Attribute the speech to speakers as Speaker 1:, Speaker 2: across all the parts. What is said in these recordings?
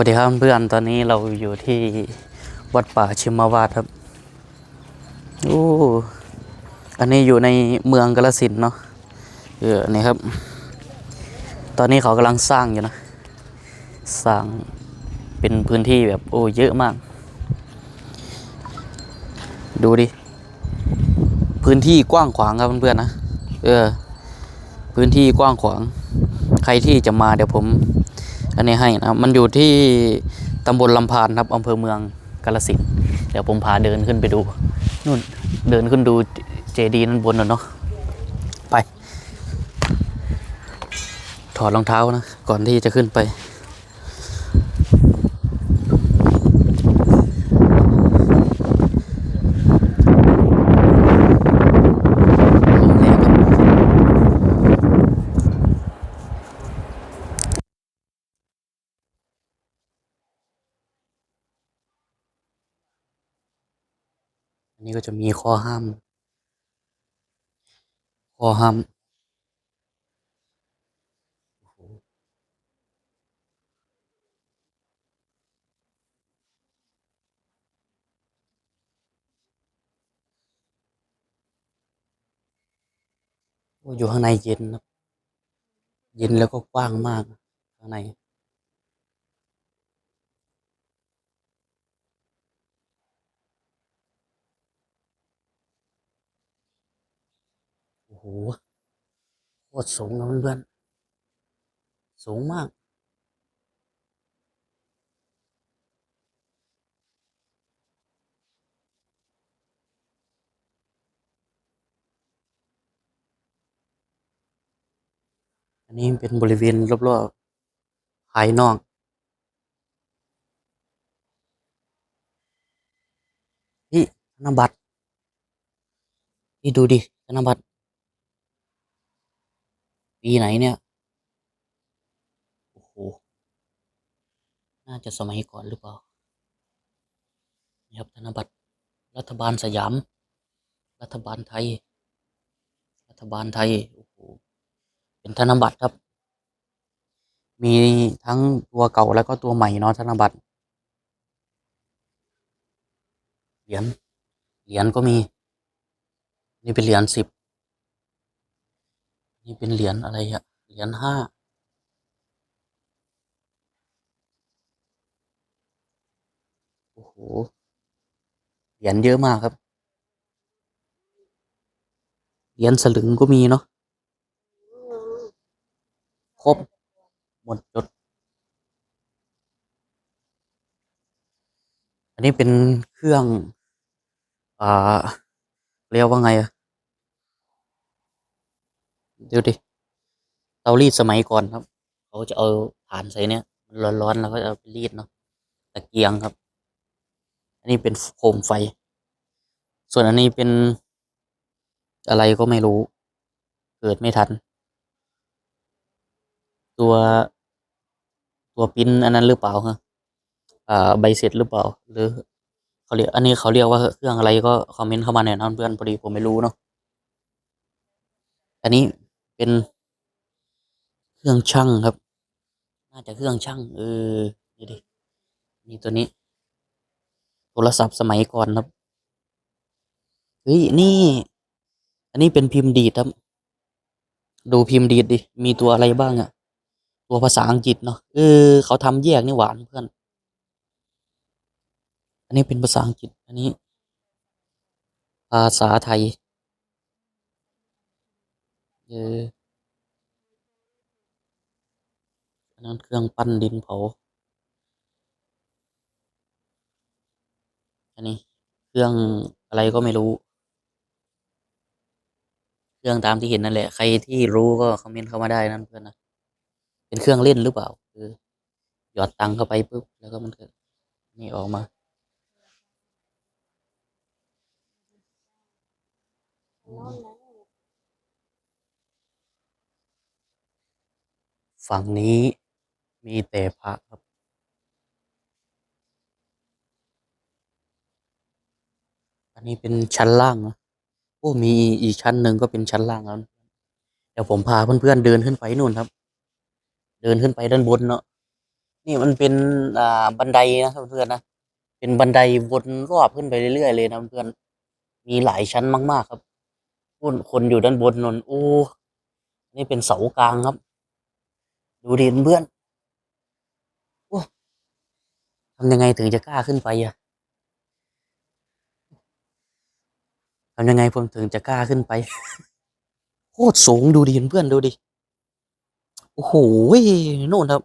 Speaker 1: วัสดีครับเพื่อนตอนนี้เราอยู่ที่วัดป่าชิมาวาดครับโอ้อันนี้อยู่ในเมืองกาฬสินเนาะเออนี่ครับ ตอนนี้เขากำลังสร้างอยู่นะ สร้างเป็นพื้นที่แบบโอ้เยอะมาก ดูดิ พื้นที่กว้างขวางครับเพื่อนๆนะ เออ พื้นที่กว้างขวาง ใครที่จะมาเดี๋ยวผม อันนี้ให้นะครับมันอยู่ที่ตำบลลำพานครับอำเภอเมืองกาลสินเดี๋ยวผมพาเดินขึ้นไปดูนู่นเดินขึ้นดูเจดีนั่นบนน่ะเนาะไป ถอดรองเท้านะ ก่อนที่จะขึ้นไปลมแรงครับอั นนี้ก็จะมีข้อห้าม ข้อห้ามโอ้อยู่ข้างในเย็นครับ เย็นแล้วก็กว้างมากข้างใน โอ้โหโคตรสูงนะเพื่อนๆสูงมาก อันนี้เป็นบริเวณรอบๆภายนอกพี่ธนบัตรพี่ดูดิธนบัตร ปีไหนเนี่ย โอ้โห น่าจะสมัยก่อนหรือเปล่านี่ครับธนบัตรรัฐบาลสยาม รัฐบาลไทย รัฐบาลไทย โอ้โห เป็นธนบัตรครับ มีทั้งตัวเก่าแล้วก็ตัวใหม่เนาะธนบัตร เหรียญ เหรียญก็มี นี่เป็นเหรียญสิบ นี่เป็นเหรียญอะไรอะเหรียญห้าโอ้โห เหรียญเยอะมากครับ เหรียญสลึงก็มีเนาะ ครบ หมดจด อันนี้เป็นเครื่อง อ่า เรียกว่าไงอะ ดี๋ยวดิเตารีดสมัยก่อนครับ เขาจะเอาถ่านใส่เนี่ยมันร้อนๆแล้วก็เอาไปรีดเนาะตะเกียงครับ อันนี้เป็นโคมไฟ ส่วนอันนี้เป็นอะไรก็ไม่รู้ เกิดไม่ทัน ตัวตัวปิ้นอันนั้นหรือเปล่าฮะอ่าใบเสร็จหรือเปล่า หรือเขาเรียกอันนี้เขาเรียกว่าเครื่องอะไรก็คอมเมนต์เข้ามาหน่อยนะเพื่อนพอดีผมไม่รู้เนาะอันนี้ เป็นเครื่องช่างครับ น่าจะเครื่องช่างเออนี่ดินี่ตัวนี้ โทรศัพท์สมัยก่อนครับเฮ้ยนี่ อันนี้เป็นพิมพ์ดีดครับ ดูพิมพ์ดีดดิมีตัวอะไรบ้างอะตัวภาษาอังกฤษเนาะเออเขาทำแยกนี่หวานเพื่อน อันนี้เป็นภาษาอังกฤษอันนี้ ภาษาไทย เอออันนั้นเครื่องปั้นดินเผา อันนี้เครื่องอะไรก็ไม่รู้ เครื่องตามที่เห็นนั่นแหละ ใครที่รู้ก็คอมเมนต์เข้ามาได้นะเพื่อนนะ เป็นเครื่องเล่นหรือเปล่า คือ หยอดตังเข้าไปปุ๊บแล้วก็มันเกิดนี่ออกมา ฝั่งนี้มีแต่พระครับ อันนี้เป็นชั้นล่างนะโอ้มีอีกชั้นหนึ่งก็เป็นชั้นล่างแล้วเดี๋ยวผมพาเพื่อนๆเดินขึ้นไปนู่นครับ เดินขึ้นไปด้านบนเนาะนี่มันเป็นอ่าบันไดนะครับเพื่อนๆนะเป็นบันไดวนรอบขึ้นไปเรื่อยๆเลยนะเพื่อนมีหลายชั้นมาก ๆ ครับคนคนอยู่ด้านบนนนโอ้นี่เป็นเสากลางครับ ดูดิเพื่อนโอ้ทำยังไงถึงจะกล้าขึ้นไปอะทำยังไงผมถึงจะกล้าขึ้นไป โคตรสูงดูดิเพื่อนดูดิ โอ้โหโน่นครับ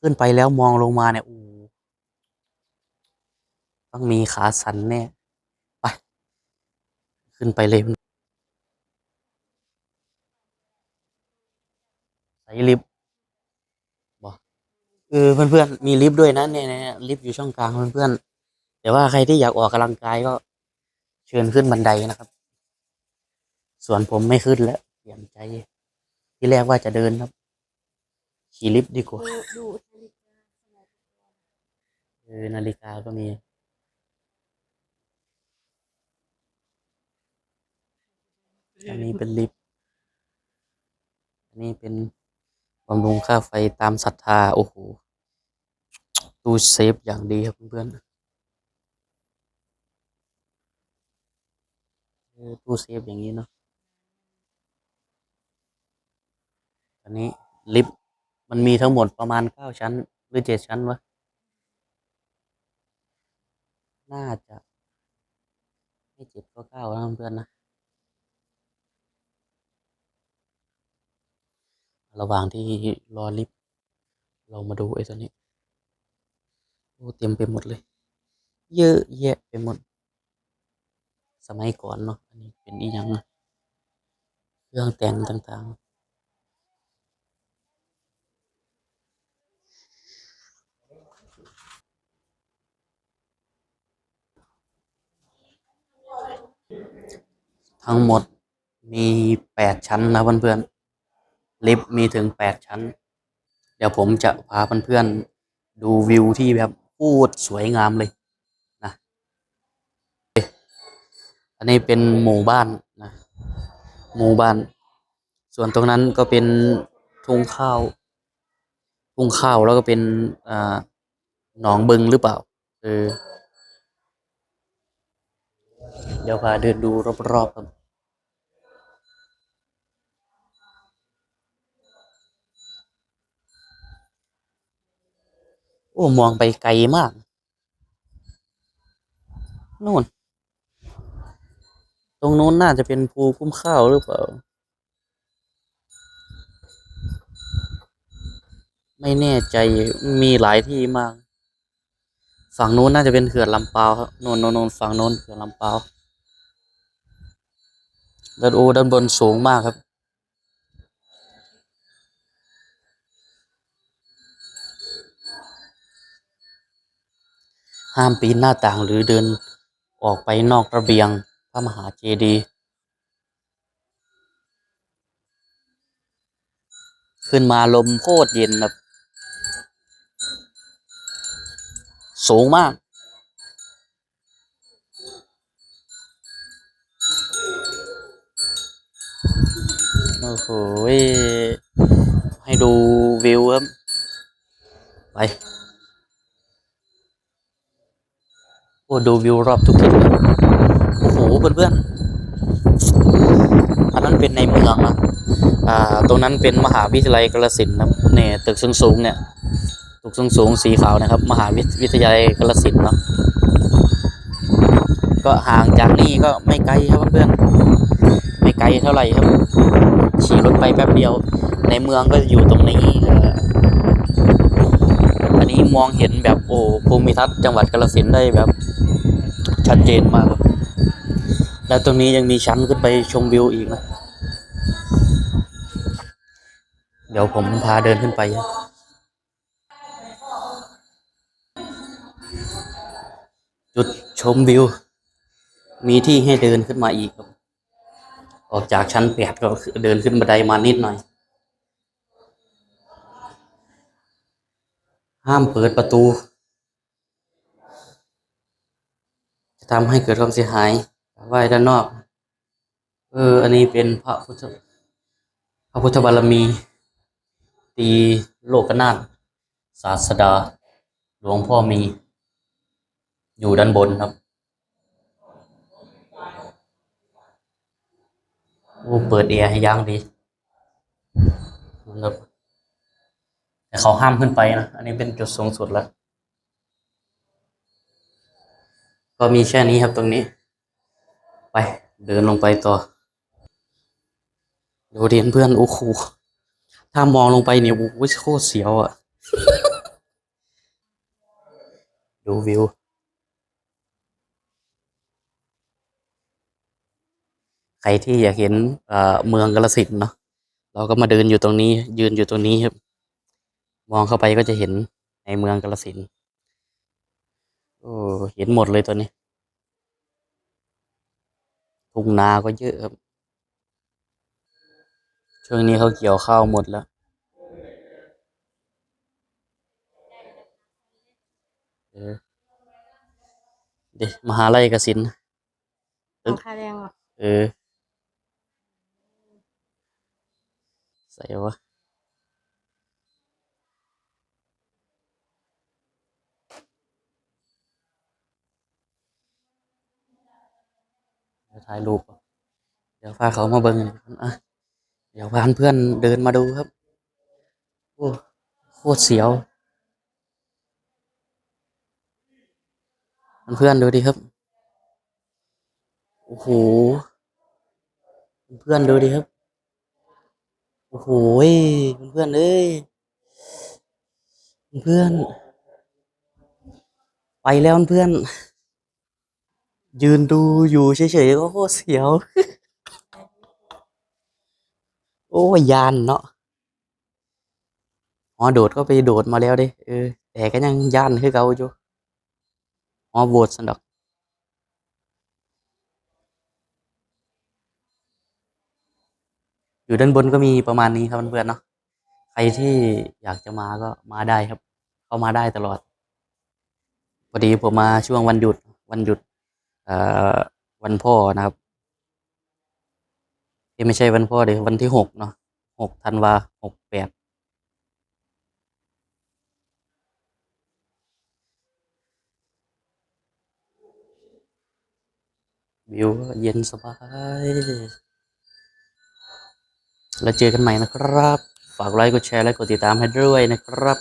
Speaker 1: ขึ้นไปแล้วมองลงมาเนี่ยโอ้ต้องมีขาสันแน่ ไป ขึ้นไปเลย ส่ลิฟต์บอกเออเพื่อนๆมีลิฟต์ด้วยนะเนี่ยเนี่ยลิฟต์อยู่ช่องกลางเพื่อนๆแต่ว่าใครที่อยากออกกำลังกายก็เชิญขึ้นบันไดนะครับ ส่วนผมไม่ขึ้นแล้วเปลี่ยนใจที่แรกว่าจะเดินครับ ขี่ลิฟต์ดีกว่า
Speaker 2: ดูดูนาฬิกาสมัย
Speaker 1: เออนาฬิกาก็มีอันนี้เป็นลิฟต์อันนี้เป็น บำรุงค่าไฟตามศรัทธา โอ้โห ตู้เซฟอย่างดีครับเพื่อนๆตู้เซฟอย่างนี้เนาะอันนี้ลิฟต์มันมีทั้งหมดประมาณเก้าชั้น หรือเจ็ดชั้นวะ น่าจะ ไม่เจ็ดก็เก้านะเพื่อนนะ ระหว่างที่รอลิฟต์เรามาดูไอ้ตัวนี้โอ้เต็มไปหมดเลย เยอะแยะไปหมด สมัยก่อนเนาะอันนี้เป็นอีหยังนะเครื่องแต่งต่างๆทั้งหมดมีแปดชั้นนะเพื่อนๆ ลิฟต์มีถึงแปดชั้น เดี๋ยวผมจะพาเพื่อนๆดูวิวที่แบบพูดสวยงามเลยนะอันนี้เป็นหมู่บ้านนะหมู่บ้าน ส่วนตรงนั้นก็เป็นทุ่งข้าวทุ่งข้าวแล้วก็เป็นอ่าหนองบึงหรือเปล่าเออเดี๋ยวพาเดินดูรอบๆครับ โอ้มองไปไกลมากนู่น ตรงนู้นน่าจะเป็นภูคุ้มข้าวหรือเปล่า ไม่แน่ใจมีหลายที่มาก ฝั่งนู้นน่าจะเป็นเขื่อนลำปาวครับน่นโน่นโน่นฝั่งโน้นเขื่อนลำปาวด้านโอด้านบนสูงมากครับ ห้ามปีนหน้าต่างหรือเดินออกไปนอกระเบียงพระมหาเจดีย์ขึ้นมาลมโคตรเย็นครับสูงมาก โอ้โห ให้ดูวิวครับ ไป โอ้ดูวิวรอบทุกทิศเลยโอ้โหเพื่อนๆอันนั้นเป็นในเมืองนะอ่าตรงนั้นเป็นมหาวิทยาลัยกาฬสินธุ์ครับเนี่ยตึกสูงๆเนี่ยตึกสูงๆสีขาวนะครับ มหาวิทยาลัยกาฬสินเนาะก็ห่างจากนี่ก็ไม่ไกลครับเพื่อนๆไม่ไกลเท่าไหร่ครับขี่รถไปแป๊บเดียว ในเมืองก็อยู่ตรงนี้อ่ออันนี้มองเห็นแบบโอ้ภูมิทัศน์จังหวัดกาฬสินได้แบบ ชัดเจนมาก แล้วตรงนี้ยังมีชั้นขึ้นไปชมวิวอีกนะ เดี๋ยวผมพาเดินขึ้นไป จุดชมวิว มีที่ให้เดินขึ้นมาอีกครับ ออกจากชั้นแปดก็เดินขึ้นบันไดมานิดหน่อย ห้ามเปิดประตู จะ ทำให้เกิดความเสียหายไว้ด้านนอก เออ อันนี้เป็นพระพุทธพระพุทธบารมี ตีโลกนาถศาสดา หลวงพ่อมี อยู่ด้านบนครับโอ้เปิดแอร์ให้ย่างดีนะครับแต่เขาห้ามขึ้นไปนะ อันนี้เป็นจุดสูงสุดแล้ว ก็มีแค่นี้ครับตรงนี้ ไปเดินลงไปต่อ ดูเรียนเพื่อนโอ้โหถ้ามองลงไปเนี่ยโอ้โหโคตรเสียวอะ่ะ ดูวิว ใครที่อยากเห็นเมืองกาฬสินเนาะเราก็มาเดินอยู่ตรงนี้ ยืนอยู่ตรงนี้ครับ มองเข้าไปก็จะเห็นในเมืองกาฬสิน โอ้เห็นหมดเลยตัวนี้ทุ่งนาก็เยอะครับ ช่วงนี้เขาเกี่ยวข้าวหมดแล้วเออเดี๋ยวมหาลัยกสินธุ์
Speaker 2: ของค่าแรงเหรอ
Speaker 1: เออ ใส่วะเดี๋ยว ถ่ายรูป เดี๋ยวพาเขามาเบิ่งอะเดี๋ยวพาเพื่อนเดินมาดูครับ โอ้โคตรเสียว เพื่อนดูดิครับ โอ้โห เพื่อนดูดิครับ โอ้โหเพื่อนเอ้ย เพื่อน ไปแล้วเพื่อน ยืนดูอยู่เฉยๆก็โคตรเสียว โอ้ยานเนาะอ๋อโดดก็ไปโดดมาแล้วด้เออแต่ก็ยังยานคือเก่าอยู่อ๋อโหวตสันดอกอยู่ด้านบนก็มีประมาณนี้ครับเพื่อนๆเนาะใครที่อยากจะมาก็มาได้ครับ เข้ามาได้ตลอดพอดีผมมาช่วงวันหยุดวันหยุด วันพ่อนะครับที่ไม่ใช่วันพ่อเดี๋ยววันที่หกเนาะหกธันวาหกแปดวิวเย็นสบาย แล้วเจอกันใหม่นะครับ ฝากไลค์ กดแชร์ และกดติดตามให้ด้วยนะครับ